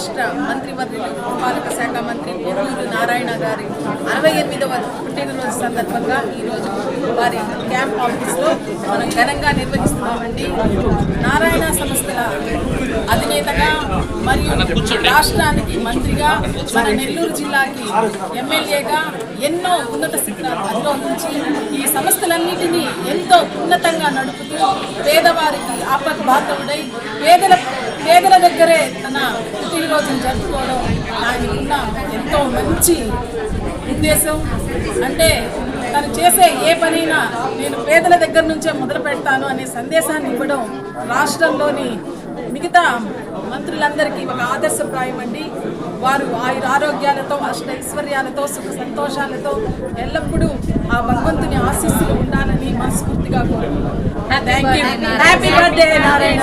రాష్ట్ర మంత్రివర్యులు పాలక శాఖ మంత్రి పొన్నూరు నారాయణ గారి అరవై ఎనిమిదవ పుట్టినరోజు సందర్భంగా ఈరోజు వారి క్యాంప్ ఆఫీస్లో మనం ఘనంగా నిర్వహిస్తున్నామండి. నారాయణ సంస్థల అధినేతగా మరియు రాష్ట్రానికి మంత్రిగా మన నెల్లూరు జిల్లాకి ఎమ్మెల్యేగా ఎన్నో ఉన్నత శిఖరాలు అధిరోహించి ఈ సంస్థలన్నిటినీ ఎంతో ఉన్నతంగా నడుపుతూ పేదవారికి ఆపద్బాధవుడై పేదల పేదల దగ్గరే తన పుట్టినరోజును జరుపుకోవడం ఆయనకున్న ఎంతో మంచి ఉద్దేశం. అంటే తను చేసే ఏ పనైనా నేను పేదల దగ్గర నుంచే మొదలు పెడతాను అనే సందేశాన్ని ఇవ్వడం రాష్ట్రంలోని మిగతా మంత్రులందరికీ ఒక ఆదర్శప్రాయం అండి వారు ఆయుర ఆరోగ్యాలతో అష్ట ఐశ్వర్యాలతో సుఖ సంతోషాలతో ఎల్లప్పుడూ ఆ భగవంతుని ఆశీస్సులు ఉండాలని మనస్ఫూర్తిగా కోరుకుంటున్నాను. Happy birthday Narayana